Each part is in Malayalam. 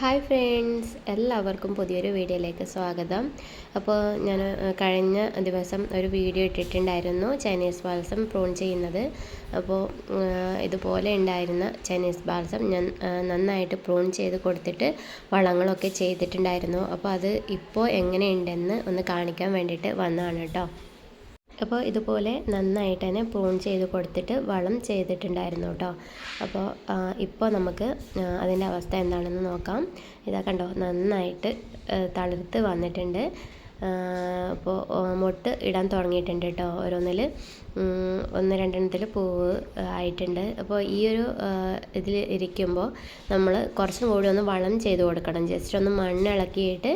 ഹായ് ഫ്രണ്ട്സ് എല്ലാവർക്കും പുതിയൊരു വീഡിയോയിലേക്ക് സ്വാഗതം. അപ്പോൾ ഞാൻ കഴിഞ്ഞ ദിവസം ഒരു വീഡിയോ ഇട്ടിട്ടുണ്ടായിരുന്നു ചൈനീസ് ബാൽസം പ്രൂൺ ചെയ്യുന്നത്. അപ്പോൾ ഇതുപോലെ ഉണ്ടായിരുന്ന ചൈനീസ് ബാൽസം ഞാൻ നന്നായിട്ട് പ്രൂൺ ചെയ്ത് കൊടുത്തിട്ട് വളങ്ങളൊക്കെ ചെയ്തിട്ടുണ്ടായിരുന്നു. അപ്പോൾ അത് ഇപ്പോൾ എങ്ങനെയുണ്ടെന്ന് ഒന്ന് കാണിക്കാൻ വേണ്ടിയിട്ട് വന്നതാണ് കേട്ടോ അപ്പോൾ ഇതുപോലെ നന്നായിട്ട് തന്നെ പ്രൂൺ ചെയ്ത് കൊടുത്തിട്ട് വളം ചെയ്തിട്ടുണ്ടായിരുന്നു കേട്ടോ. അപ്പോൾ ഇപ്പോൾ നമുക്ക് അതിന്റെ അവസ്ഥ എന്താണെന്ന് നോക്കാം. ഇതാ കണ്ടോ നന്നായിട്ട് തളിർത്ത് വന്നിട്ടുണ്ട്. അപ്പോൾ മൊട്ട് ഇടാൻ തുടങ്ങിയിട്ടുണ്ട് കേട്ടോ ഓരോന്നിൽ ഒന്ന് രണ്ടെണ്ണത്തിൽ പൂവ് ആയിട്ടുണ്ട്. അപ്പോൾ ഈ ഒരു ഇതിൽ ഇരിക്കുമ്പോൾ നമ്മൾ കുറച്ചും കൂടി ഒന്ന് വളം ചെയ്ത് കൊടുക്കണം. ജസ്റ്റ് ഒന്ന് മണ്ണ് ഇളക്കിയിട്ട്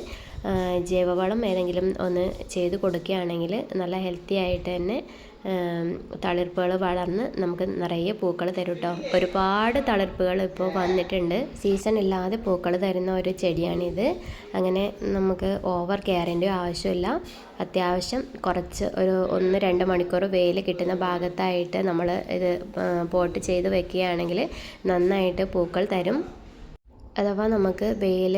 ജൈവവളം ഏതെങ്കിലും ഒന്ന് ചെയ്ത് കൊടുക്കുകയാണെങ്കിൽ നല്ല ഹെൽത്തി ആയിട്ട് തന്നെ തളിർപ്പുകൾ വളർന്ന് നമുക്ക് നിറയെ പൂക്കൾ തരും കേട്ടോ ഒരുപാട് തളിർപ്പുകൾ ഇപ്പോൾ വന്നിട്ടുണ്ട്. സീസൺ ഇല്ലാതെ പൂക്കൾ തരുന്ന ഒരു ചെടിയാണിത്. അങ്ങനെ നമുക്ക് ഓവർ കെയറിന്റെ ആവശ്യമില്ല. അത്യാവശ്യം കുറച്ച് ഒരു ഒന്ന് രണ്ട് മണിക്കൂർ വെയിൽ കിട്ടുന്ന ഭാഗത്തായിട്ട് നമ്മൾ ഇത് പോട്ട് ചെയ്ത് വെക്കുകയാണെങ്കിൽ നന്നായിട്ട് പൂക്കൾ തരും. അഥവാ നമുക്ക് വെയിൽ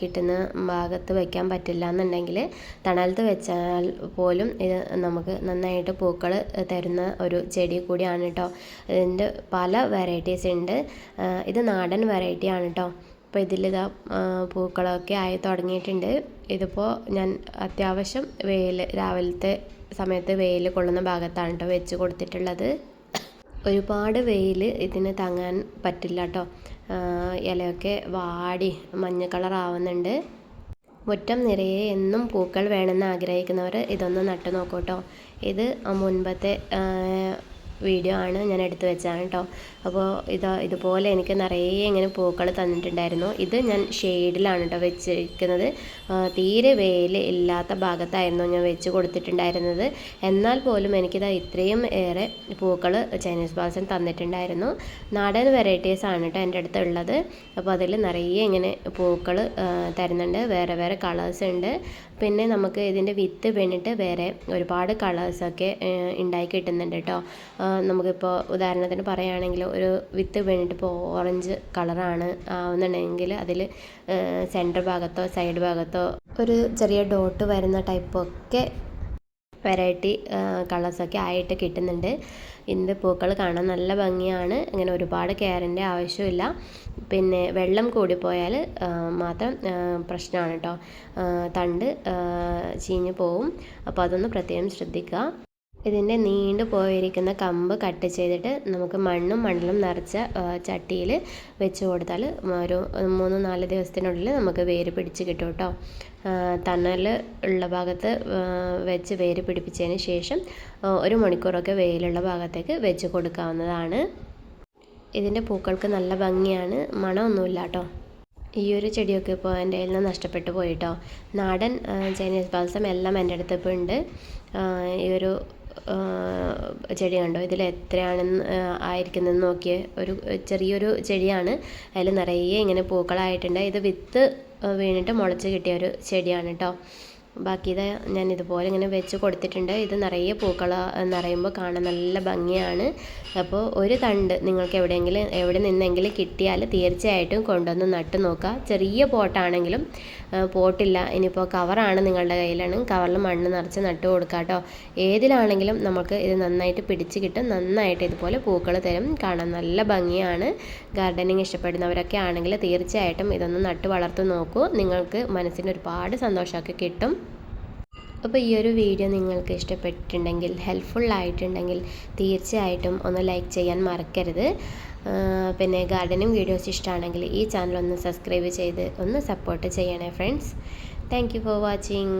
കിട്ടുന്ന ഭാഗത്ത് വയ്ക്കാൻ പറ്റില്ല എന്നുണ്ടെങ്കിൽ തണലത്ത് വെച്ചാൽ പോലും ഇത് നമുക്ക് നന്നായിട്ട് പൂക്കൾ തരുന്ന ഒരു ചെടി കൂടിയാണ് കേട്ടോ. ഇതിന്റെ പല വെറൈറ്റീസ് ഉണ്ട്. ഇത് നാടൻ വെറൈറ്റി ആണ് കേട്ടോ. അപ്പോൾ ഇതിലിതാ പൂക്കളൊക്കെ ആയി തുടങ്ങിയിട്ടുണ്ട്. ഇതിപ്പോൾ ഞാൻ അത്യാവശ്യം വെയിൽ രാവിലത്തെ സമയത്ത് വെയിൽ കൊള്ളുന്ന ഭാഗത്താണ് കേട്ടോ വെച്ച് കൊടുത്തിട്ടുള്ളത്. ഒരുപാട് വെയിൽ ഇതിന് താങ്ങാൻ പറ്റില്ല കേട്ടോ ഇലയൊക്കെ വാടി മഞ്ഞ കളർ ആവുന്നുണ്ട്. മുറ്റം നിറയെ എന്നും പൂക്കൾ വേണമെന്ന് ആഗ്രഹിക്കുന്നവർ ഇതൊന്ന് നട്ടു നോക്കൂ കേട്ടോ ഇത് മുൻപത്തെ വീഡിയോ ആണ് ഞാൻ എടുത്തു വെച്ചാണ് കേട്ടോ അപ്പോൾ ഇത് ഇതുപോലെ എനിക്ക് നിറയെ ഇങ്ങനെ പൂക്കൾ തന്നിട്ടുണ്ടായിരുന്നു. ഇത് ഞാൻ ഷെയ്ഡിലാണ് കേട്ടോ വെച്ചിരിക്കുന്നത്. തീരെ വെയിൽ ഇല്ലാത്ത ഭാഗത്തായിരുന്നു ഞാൻ വെച്ച് കൊടുത്തിട്ടുണ്ടായിരുന്നത്. എന്നാൽ പോലും എനിക്കിത് ഇത്രയും ഏറെ പൂക്കൾ ചൈനീസ് ബാസൻ തന്നിട്ടുണ്ടായിരുന്നു. നാടൻ വെറൈറ്റീസ് ആണ് കേട്ടോ എന്റെ അടുത്ത് ഉള്ളത്. അപ്പോൾ അതിൽ നിറയെ ഇങ്ങനെ പൂക്കൾ തരുന്നുണ്ട്. വേറെ വേറെ കളേഴ്സ് ഉണ്ട്. പിന്നെ നമുക്ക് ഇതിന്റെ വിത്ത് വീണിട്ട് വേറെ ഒരുപാട് കളേഴ്സൊക്കെ ഉണ്ടായി കിട്ടുന്നുണ്ട് കേട്ടോ നമുക്കിപ്പോൾ ഉദാഹരണത്തിന് പറയുകയാണെങ്കിൽ ഒരു വിത്ത് വീണിട്ട് ഇപ്പോൾ ഓറഞ്ച് കളറാണ് ആവുന്നുണ്ടെങ്കിൽ അതിൽ സെന്റർ ഭാഗത്തോ സൈഡ് ഭാഗത്തോ ഒരു ചെറിയ ഡോട്ട് വരുന്ന ടൈപ്പൊക്കെ വെറൈറ്റി കളേഴ്സൊക്കെ ആയിട്ട് കിട്ടുന്നുണ്ട്. ഇതിന്റെ പൂക്കൾ കാണാൻ നല്ല ഭംഗിയാണ്. ഇങ്ങനെ ഒരുപാട് കെയറിന്റെ ആവശ്യമില്ല. പിന്നെ വെള്ളം കൂടിപ്പോയാൽ മാത്രം പ്രശ്നമാണ് കേട്ടോ തണ്ട് ചീഞ്ഞു പോവും. അപ്പോൾ അതൊന്ന് പ്രത്യേകം ശ്രദ്ധിക്കുക. ഇതിന്റെ നീണ്ടു പോയിരിക്കുന്ന കമ്പ് കട്ട് ചെയ്തിട്ട് നമുക്ക് മണ്ണും മണ്ണിലും നിറച്ച ചട്ടിയിൽ വെച്ച് കൊടുത്താൽ ഒരു മൂന്ന് നാല് ദിവസത്തിനുള്ളിൽ നമുക്ക് വേര് പിടിച്ച് കിട്ടും കേട്ടോ. തണൽ ഉള്ള ഭാഗത്ത് വെച്ച് വേര് പിടിപ്പിച്ചതിന് ശേഷം ഒരു മണിക്കൂറൊക്കെ വെയിലുള്ള ഭാഗത്തേക്ക് വെച്ച് കൊടുക്കാവുന്നതാണ്. ഇതിന്റെ പൂക്കൾക്ക് നല്ല ഭംഗിയാണ്. മണമൊന്നുമില്ല കേട്ടോ. ഈ ഒരു ചെടിയൊക്കെ ഇപ്പോൾ എന്റെ കയ്യിൽ നിന്ന് നഷ്ടപ്പെട്ടു പോയിട്ടോ നാടൻ ചൈനീസ് ബാൽസം എല്ലാം എന്റെ അടുത്ത് ഇപ്പോൾ ഉണ്ട്. ഈ ഒരു ചെടി കണ്ടോ ഇതിൽ എത്രയാണെന്ന് ആയിരിക്കുന്നതെന്ന് നോക്കിയ ഒരു ചെറിയൊരു ചെടിയാണ്. അതിൽ നിറയെ ഇങ്ങനെ പൂക്കളായിട്ടുണ്ട്. ഇത് വിത്ത് വീണിട്ട് മുളച്ച് കിട്ടിയ ഒരു ചെടിയാണ് കേട്ടോ ബാക്കി ഇത് ഞാൻ ഇതുപോലെ ഇങ്ങനെ വെച്ച് കൊടുത്തിട്ടുണ്ട്. ഇത് നിറയെ പൂക്കൾ നിറയുമ്പോൾ കാണാൻ നല്ല ഭംഗിയാണ്. അപ്പോൾ ഒരു തണ്ട് നിങ്ങൾക്ക് എവിടെയെങ്കിലും എവിടെ നിന്നെങ്കിലും കിട്ടിയാൽ തീർച്ചയായിട്ടും കൊണ്ടുവന്ന് നട്ട് നോക്കുക. ചെറിയ പോട്ടാണെങ്കിലും പോട്ടില്ല. ഇനിയിപ്പോൾ കവറാണ് നിങ്ങളുടെ കയ്യിലാണ്. കവറിൽ മണ്ണ് നിറച്ച് നട്ട് കൊടുക്കുക കേട്ടോ. ഏതിലാണെങ്കിലും നമുക്ക് ഇത് നന്നായിട്ട് പിടിച്ച് കിട്ടും. നന്നായിട്ട് ഇതുപോലെ പൂക്കൾ തരും. കാണാൻ നല്ല ഭംഗിയാണ്. ഗാർഡനിങ് ഇഷ്ടപ്പെടുന്നവരൊക്കെ ആണെങ്കിൽ തീർച്ചയായിട്ടും ഇതൊന്ന് നട്ട് വളർത്ത് നോക്കൂ. നിങ്ങൾക്ക് മനസ്സിന് ഒരുപാട് സന്തോഷമൊക്കെ കിട്ടും. അപ്പോൾ ഈ ഒരു വീഡിയോ നിങ്ങൾക്ക് ഇഷ്ടപ്പെട്ടിട്ടുണ്ടെങ്കിൽ ഹെൽപ്ഫുൾ ആയിട്ടുണ്ടെങ്കിൽ തീർച്ചയായിട്ടും ഒന്ന് ലൈക്ക് ചെയ്യാൻ മറക്കരുത്. പിന്നെ ഗാർഡനിങ് വീഡിയോസ് ഇഷ്ടമാണെങ്കിൽ ഈ ചാനൽ ഒന്ന് സബ്സ്ക്രൈബ് ചെയ്ത് ഒന്ന് സപ്പോർട്ട് ചെയ്യണേ ഫ്രണ്ട്സ് താങ്ക് ഫോർ വാച്ചിങ്